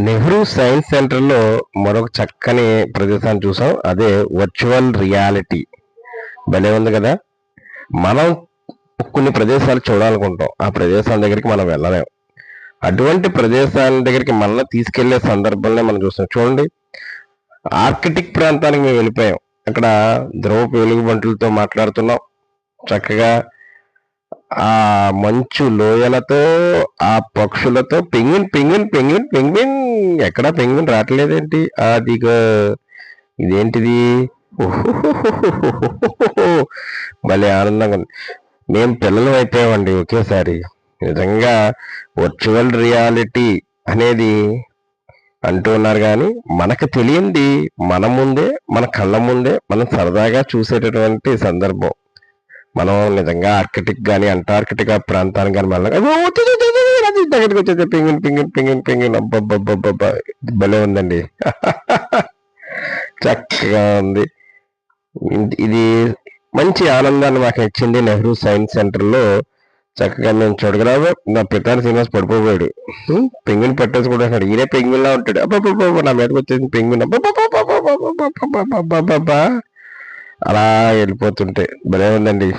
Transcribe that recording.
Nehru science సెంటర్లో మరొక చక్కని ప్రదేశాన్ని చూసాం. అదే వర్చువల్ రియాలిటీ. భలే ఉంది కదా? మనం కొన్ని ప్రదేశాలు చూడాలనుకుంటాం. ఆ ప్రదేశాల దగ్గరికి మనం వెళ్ళలేం. అటువంటి ప్రదేశాల దగ్గరికి మనల్ని తీసుకెళ్ళే సందర్భంలో మనం చూస్తాం చూడండి. ఆర్కిటిక్ ప్రాంతానికి మేము వెళ్ళిపోయాం. అక్కడ ధ్రువ వెలుగు వంటలతో మాట్లాడుతున్నాం. చక్కగా ఆ మంచు లోయలతో ఆ పక్షులతో పెంగిన్ పెంగిన్ పెంగిన్ పెంగిన్. ఎక్కడ పెంగిన్ రావట్లేదేంటి? అదిగో ఇదేంటిది? భలే ఆనందంగా ఉంది. మేము పిల్లలు అయిపోయామండి ఒకేసారి. నిజంగా వర్చువల్ రియాలిటీ అనేది అంటూ ఉన్నారు కానీ మనకు తెలియంది మన ముందే మన కళ్ళ ముందే మనం సరదాగా చూసేటటువంటి సందర్భం. మనం నిజంగా ఆర్కిటిక్ కానీ అంటార్కిటిక్ ప్రాంతానికి కానీ మనం దగ్గరికి వచ్చేది పింగిన్ పింగిన్ పింగిన్ పింగిన్ అబ్బబ్బబ్బబ్బ భలే ఉందండి. చక్కగా ఉంది. ఇది మంచి ఆనందాన్ని మాకు ఇచ్చింది నెహ్రూ సైన్స్ సెంటర్లో. చక్కగా మేము చూడగలవు నా ప్రతాన్ సినిమాస్ పడిపోయాడు. పెంగుని పట్టేసుకుంటున్నాడు ఈయనే పెంగులా ఉంటాడు. అబ్బా నా మీదకి వచ్చేసి పెంగున్. అబ్బా అలా వెళ్ళిపోతుంటే భలే ఉందండి.